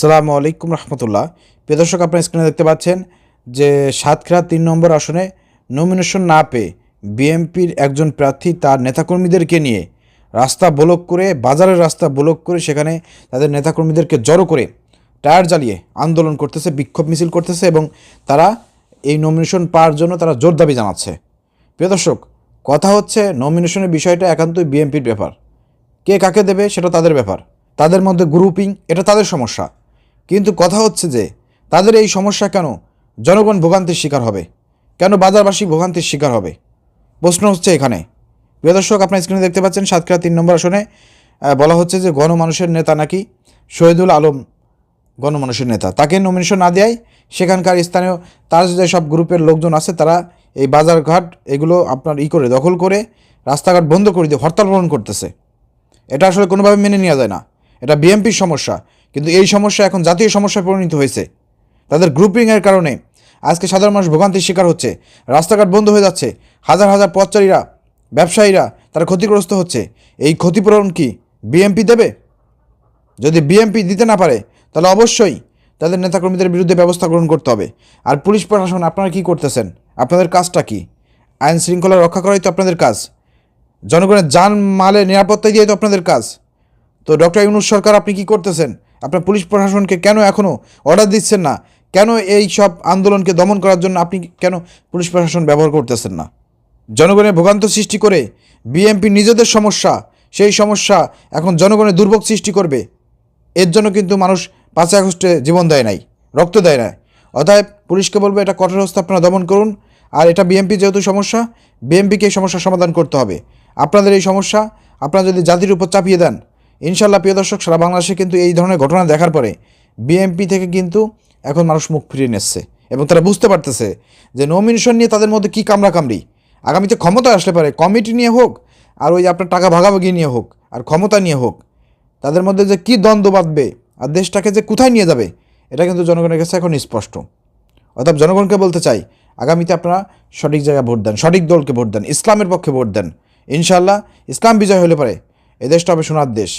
সালামু আলাইকুম রহমতুল্লাহ। প্রিয় দর্শক, আপনার স্ক্রিনে দেখতে পাচ্ছেন যে সাতক্ষীরা তিন নম্বর আসনে নমিনেশন না পেয়ে বিএনপির একজন প্রার্থী তার নেতাকর্মীদেরকে নিয়ে রাস্তা ব্লক করে, বাজারের রাস্তা ব্লক করে সেখানে তাদের নেতাকর্মীদেরকে জড়ো করে টায়ার জ্বালিয়ে আন্দোলন করতেছে, বিক্ষোভ মিছিল করতেছে এবং তারা এই নমিনেশন পাওয়ার জন্য তারা জোর দাবি জানাচ্ছে। প্রিয় দর্শক, কথা হচ্ছে নমিনেশনের বিষয়টা একান্তই বিএনপির ব্যাপার। কে কাকে দেবে সেটা তাদের ব্যাপার। তাদের মধ্যে গ্রুপিং এটা তাদের সমস্যা। কিন্তু কথা হচ্ছে যে, তাদের এই সমস্যা কেন জনগণ ভোগান্তির শিকার হবে? কেন বাজারবাসী ভোগান্তির শিকার হবে? প্রশ্ন হচ্ছে এখানে। প্রিয় দর্শক, আপনার স্ক্রিনে দেখতে পাচ্ছেন সাতক্ষীরা তিন নম্বর আসনে বলা হচ্ছে যে গণমানুষের নেতা নাকি শহীদুল আলম গণমানুষের নেতা। তাকে নমিনেশন না দেয় সেখানকার স্থানীয় তার যে সব গ্রুপের লোকজন আছে, তারা এই বাজারঘাট এগুলো আপনার ই করে, দখল করে রাস্তাঘাট বন্ধ করে দিয়ে হরতাল পালন করতেছে। এটা আসলে কোনোভাবে মেনে নেওয়া যায় না। এটা বিএমপির সমস্যা। কিন্তু এই সমস্যা এখন জাতীয় সমস্যায় পরিণত হয়েছে। তাদের গ্রুপিংয়ের কারণে আজকে সাধারণ মানুষ ভোগান্তির শিকার হচ্ছে। রাস্তাঘাট বন্ধ হয়ে যাচ্ছে। হাজার হাজার পথচারীরা, ব্যবসায়ীরা তারা ক্ষতিগ্রস্ত হচ্ছে। এই ক্ষতিপূরণ কি বিএমপি দেবে? যদি বিএমপি দিতে না পারে, তাহলে অবশ্যই তাদের নেতাকর্মীদের বিরুদ্ধে ব্যবস্থা গ্রহণ করতে হবে। আর পুলিশ প্রশাসন, আপনারা কি করতেছেন? আপনাদের কাজটা কি? আইন শৃঙ্খলা রক্ষা করাই তো আপনাদের কাজ। জনগণের যান মালে নিরাপত্তা দিয়ে তো আপনাদের কাজ। তো ডক্টর ইউনুস সরকার, আপনি কি করতেছেন? আপনার পুলিশ প্রশাসনকে কেন এখনও অর্ডার দিচ্ছেন না? কেন এই সব আন্দোলনকে দমন করার জন্য আপনি কেন পুলিশ প্রশাসন ব্যবহার করতেছেন না? জনগণের ভোগান্ত সৃষ্টি করে বিএনপি নিজেদের সমস্যা, সেই সমস্যা এখন জনগণের দুর্ভোগ সৃষ্টি করবে। এর জন্য কিন্তু মানুষ পাঁচই আগস্টে জীবন দেয় নাই, রক্ত দেয় না অতএব পুলিশকে বলব, এটা কঠোর আপনারা দমন করুন। আর এটা বিএমপি যেহেতু সমস্যা বিএমপিকে এই সমস্যার সমাধান করতে হবে। আপনাদের এই সমস্যা, আপনারা যদি জাতির উপর চাপিয়ে দেন ইনশাল্লাহ, প্রিয় দর্শক, সারা বাংলাদেশে কিন্তু এই ধরনের ঘটনা দেখার পরে বিএমপি থেকে কিন্তু এখন মানুষ মুখ ফিরিয়ে নিচ্ছে এবং তারা বুঝতে পারতেছে যে নমিনেশন নিয়ে তাদের মধ্যে কী কামড়াকামড়ি। আগামীতে ক্ষমতা আসলে পারে কমিটি নিয়ে হোক আর ওই আপনার টাকা ভাগাভাগি নিয়ে হোক আর ক্ষমতা নিয়ে হোক, তাদের মধ্যে যে কী দ্বন্দ্ব বাঁধবে আর দেশটাকে যে কোথায় নিয়ে যাবে, এটা কিন্তু জনগণের কাছে এখন স্পষ্ট। অর্থাৎ জনগণকে বলতে চাই, আগামীতে আপনারা সঠিক জায়গায় ভোট দেন, সঠিক দলকে ভোট দেন, ইসলামের পক্ষে ভোট দেন। ইনশাল্লাহ, ইসলাম বিজয় হলে পারে এ দেশটা হবে সোনার দেশ।